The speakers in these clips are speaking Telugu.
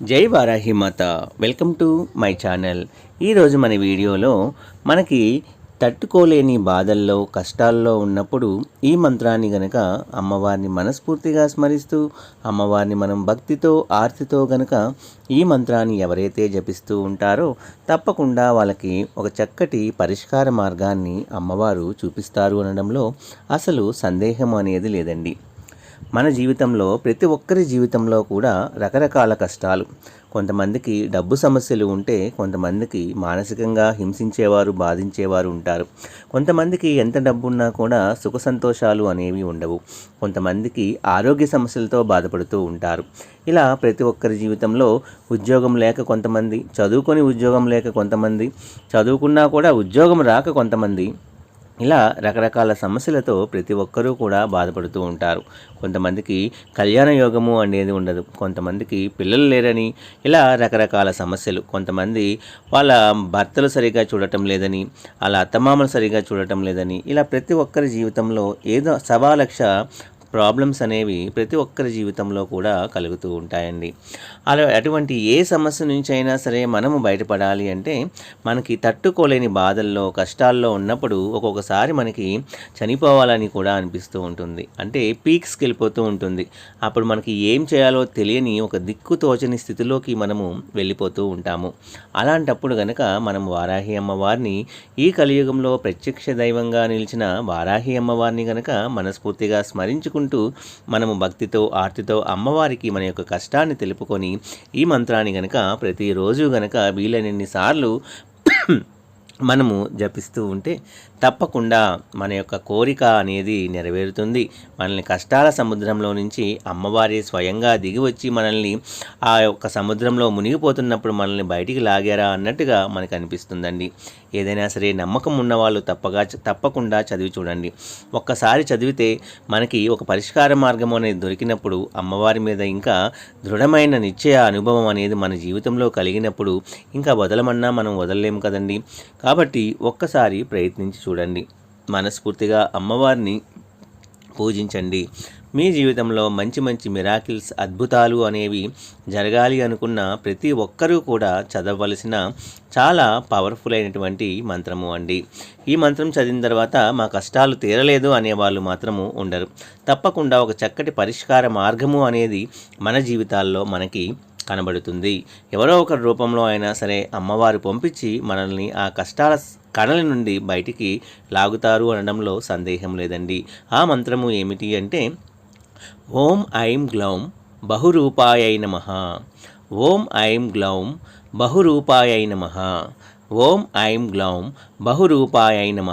జై వారాహి మాత. Welcome to my channel. ఈరోజు మన వీడియోలో మనకి తట్టుకోలేని బాధల్లో కష్టాల్లో ఉన్నప్పుడు ఈ మంత్రాన్ని గనక అమ్మవారిని మనస్ఫూర్తిగా స్మరిస్తూ అమ్మవారిని మనం భక్తితో ఆర్తితో గనక ఈ మంత్రాన్ని ఎవరైతే జపిస్తూ ఉంటారో తప్పకుండా వాళ్ళకి ఒక చక్కటి పరిష్కార మార్గాన్ని అమ్మవారు చూపిస్తారు అనడంలో అసలు సందేహం అనేది లేదండి. మన జీవితంలో ప్రతి ఒక్కరి జీవితంలో కూడా రకరకాల కష్టాలు. కొంతమందికి డబ్బు సమస్యలు ఉంటే కొంతమందికి మానసికంగా హింసించేవారు బాధించేవారు ఉంటారు. కొంతమందికి ఎంత డబ్బు ఉన్నా కూడా సుఖ సంతోషాలు అనేవి ఉండవు. కొంతమందికి ఆరోగ్య సమస్యలతో బాధపడుతూ ఉంటారు. ఇలా ప్రతి ఒక్కరి జీవితంలో ఉద్యోగం లేక కొంతమంది చదువుకొని ఉద్యోగం లేక కొంతమంది చదువుకున్నా కూడా ఉద్యోగం రాక కొంతమంది ఇలా రకరకాల సమస్యలతో ప్రతి ఒక్కరూ కూడా బాధపడుతూ ఉంటారు. కొంతమందికి కళ్యాణ యోగము అనేది ఉండదు. కొంతమందికి పిల్లలు లేరని ఇలా రకరకాల సమస్యలు. కొంతమంది వాళ్ళ భర్తలు సరిగా చూడటం లేదని వాళ్ళ అత్తమామలు సరిగా చూడటం లేదని ఇలా ప్రతి ఒక్కరి జీవితంలో ఏదో సవాలక్ష ప్రాబ్లమ్స్ అనేవి ప్రతి ఒక్కరి జీవితంలో కూడా కలుగుతూ ఉంటాయండి. అలా అటువంటి ఏ సమస్య నుంచి అయినా సరే మనము బయటపడాలి అంటే మనకి తట్టుకోలేని బాధల్లో కష్టాల్లో ఉన్నప్పుడు ఒక్కొక్కసారి మనకి చనిపోవాలని కూడా అనిపిస్తూ ఉంటుంది. అంటే పీక్స్కి వెళ్ళిపోతూ ఉంటుంది. అప్పుడు మనకి ఏం చేయాలో తెలియని ఒక దిక్కు తోచని స్థితిలోకి మనము వెళ్ళిపోతూ ఉంటాము. అలాంటప్పుడు గనక మనం వారాహి అమ్మవారిని ఈ కలియుగంలో ప్రత్యక్ష దైవంగా నిలిచిన వారాహి అమ్మవారిని గనక మనస్ఫూర్తిగా స్మరించుకుంటూ మనము భక్తితో ఆర్తితో అమ్మవారికి మన యొక్క కష్టాన్ని తెలుపుకొని ఈ మంత్రాన్ని గనక ప్రతిరోజు గనక వీలైనన్ని సార్లు మనము జపిస్తూ ఉంటే తప్పకుండా మన యొక్క కోరిక అనేది నెరవేరుతుంది. మనల్ని కష్టాల సముద్రంలో నుంచి అమ్మవారి స్వయంగా దిగి వచ్చి మనల్ని ఆ యొక్క సముద్రంలో మునిగిపోతున్నప్పుడు మనల్ని బయటికి లాగారా అన్నట్టుగా మనకు అనిపిస్తుందండి. ఏదైనా సరే నమ్మకం ఉన్నవాళ్ళు తప్పగా తప్పకుండా చదివి చూడండి. ఒక్కసారి చదివితే మనకి ఒక పరిష్కార మార్గం అనేది దొరికినప్పుడు అమ్మవారి మీద ఇంకా దృఢమైన నిశ్చయ అనుభవం అనేది మన జీవితంలో కలిగినప్పుడు ఇంకా వదలమన్నా మనం వదలలేము కదండి. కాబట్టి ఒక్కసారి ప్రయత్నించి చూడండి. మనస్ఫూర్తిగా అమ్మవారిని పూజించండి. మీ జీవితంలో మంచి మంచి మిరాకిల్స్ అద్భుతాలు అనేవి జరగాలి అనుకున్న ప్రతి ఒక్కరూ కూడా చదవలసిన చాలా పవర్ఫుల్ అయినటువంటి మంత్రము అండి. ఈ మంత్రం చదివిన తర్వాత మా కష్టాలు తీరలేదు అనేవాళ్ళు మాత్రము ఉండరు. తప్పకుండా ఒక చక్కటి పరిష్కార మార్గము అనేది మన జీవితాల్లో మనకి కనబడుతుంది. ఎవరో ఒకరి రూపంలో అయినా సరే అమ్మవారు పంపించి మనల్ని ఆ కష్టాల కణల నుండి బయటికి లాగుతారు అనడంలో సందేహం లేదండి. ఆ మంత్రము ఏమిటి అంటే ఓం ఐం గ్లౌం బహురూపాయై నమ. ఓం ఐం గ్లౌం బహురూపాయై నమ. ఓం ఐం గ్లౌం బహురూపాయై నమ.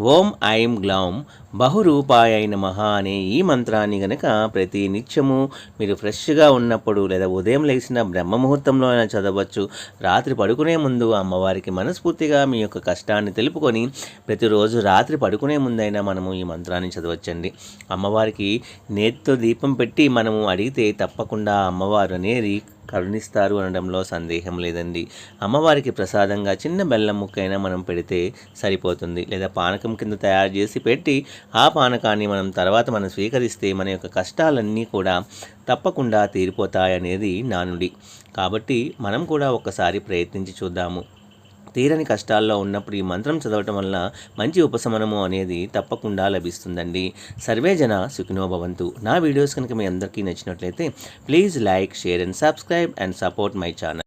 ఓం ఐం గ్లౌం బహురూపాయ మహా అనే ఈ మంత్రాన్ని గనక ప్రతి నిత్యము మీరు ఫ్రెష్గా ఉన్నప్పుడు లేదా ఉదయం లేచిన బ్రహ్మ ముహూర్తంలో అయినా చదవచ్చు. రాత్రి పడుకునే ముందు అమ్మవారికి మనస్ఫూర్తిగా మీ యొక్క కష్టాన్ని తెలుపుకొని ప్రతిరోజు రాత్రి పడుకునే ముందైనా మనము ఈ మంత్రాన్ని చదవచ్చండి. అమ్మవారికి నేతితో దీపం పెట్టి మనము అడిగితే తప్పకుండా అమ్మవారు అనేది కరుణిస్తారు అనడంలో సందేహం లేదండి. అమ్మవారికి ప్రసాదంగా చిన్న బెల్లం ముక్కైనా మనం పెడితే సరిపోతుంది. లేదా పానకం కింద తయారు చేసి పెట్టి ఆ పానకాన్ని మనం తర్వాత మనం స్వీకరిస్తే మన యొక్క కష్టాలన్నీ కూడా తప్పకుండా తీరిపోతాయనేది నానుడి కాబట్టి మనం కూడా ఒక్కసారి ప్రయత్నించి చూద్దాము. తీరని కష్టాల్లో ఉన్నప్పుడు ఈ మంత్రం చదవటం వల్ల మంచి ఉపశమనము అనేది తప్పకుండా లభిస్తుందండి. సర్వే జన సుఖినోభవంతు నా వీడియోస్ కనుక మీ అందరికీ నచ్చినట్లయితే please like share and subscribe and support my channel.